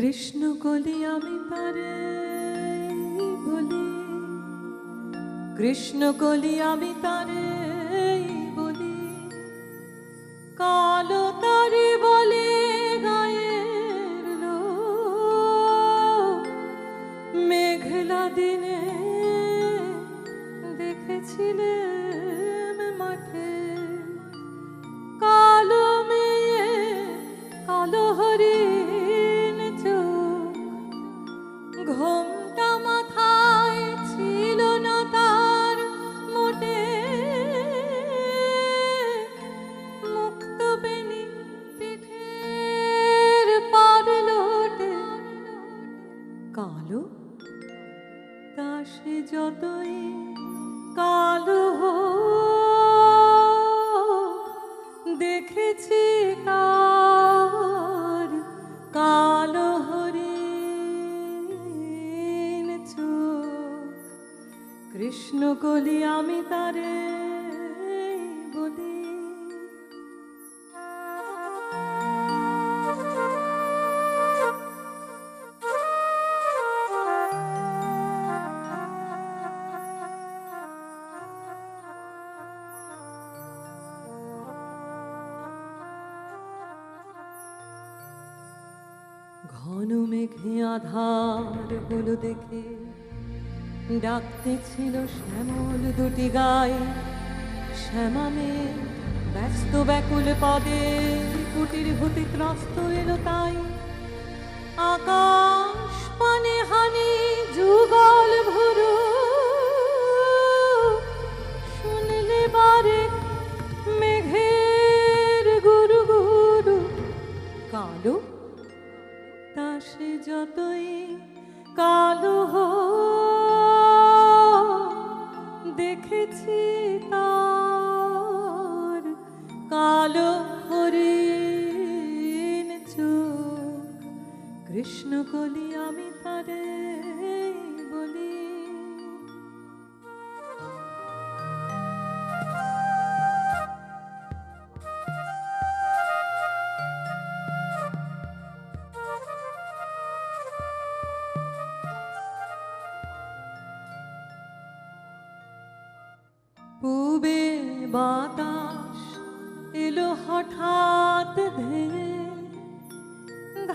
কৃষ্ণ কলি আমি পারে বলি কৃষ্ণ কলি আমি তারে যতই কালো দেখেছি কার কালো হরিণ চোখ। কৃষ্ণ কলি আমি তারে ঘন মেঘে আধার হলো দেখে। ডাকতে ছিল শ্যামল দুটি গায়ে। শ্যামামে ব্যস্ত ব্যাকুল পদে কুটির হতে ত্রস্ত এলো তাই। আকাশ পানে হানি যুগল ভরু কৃষ্ণ কলি আমি তারে বলি। পূবে বাতাস এলো হঠাৎ ধেয়ে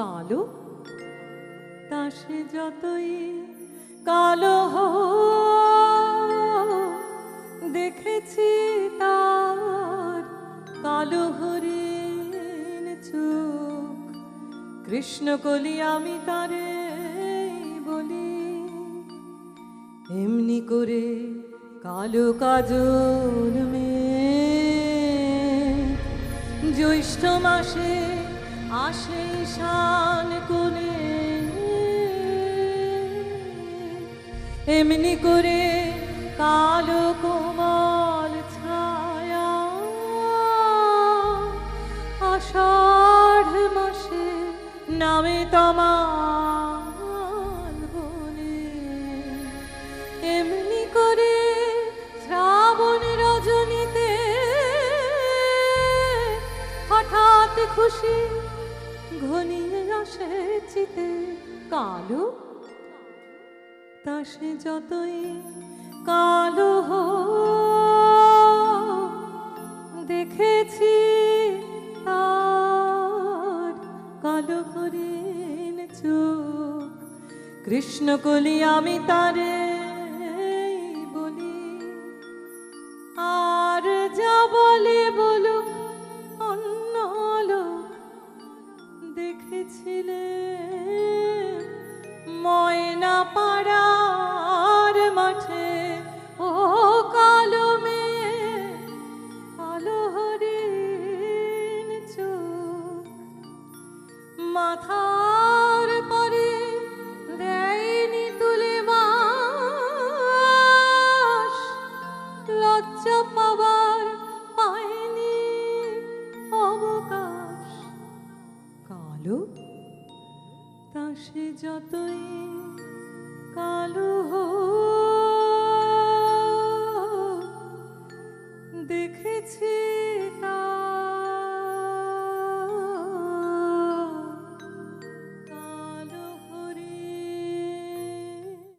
কালো? তা সে যতই কালো দেখেছি তার কালো হরিণ চোখ। কৃষ্ণ কলি আমি তারে বলি, এমনি করে কালো কাজল মেঘ জ্যৈষ্ঠ মাসে আসে শান এমনি করে কালো কোমল ছায়া আষাঢ় মাসে নামে তমাল বনে। এমনি করে শ্রাবণ রজনীতে হঠাৎ খুশি ঘনিয়ে আসে চিতে কালো। তা সে যতই কালো দেখেছি তার কালো হরিণ চোখ। কৃষ্ণ কলি আমি তারে মাথার পরে দেয়নি তুলে মাস লজ্জা পাবার পায়নি অবকাশ। কালো? তা সে যতই কালো দেখেছি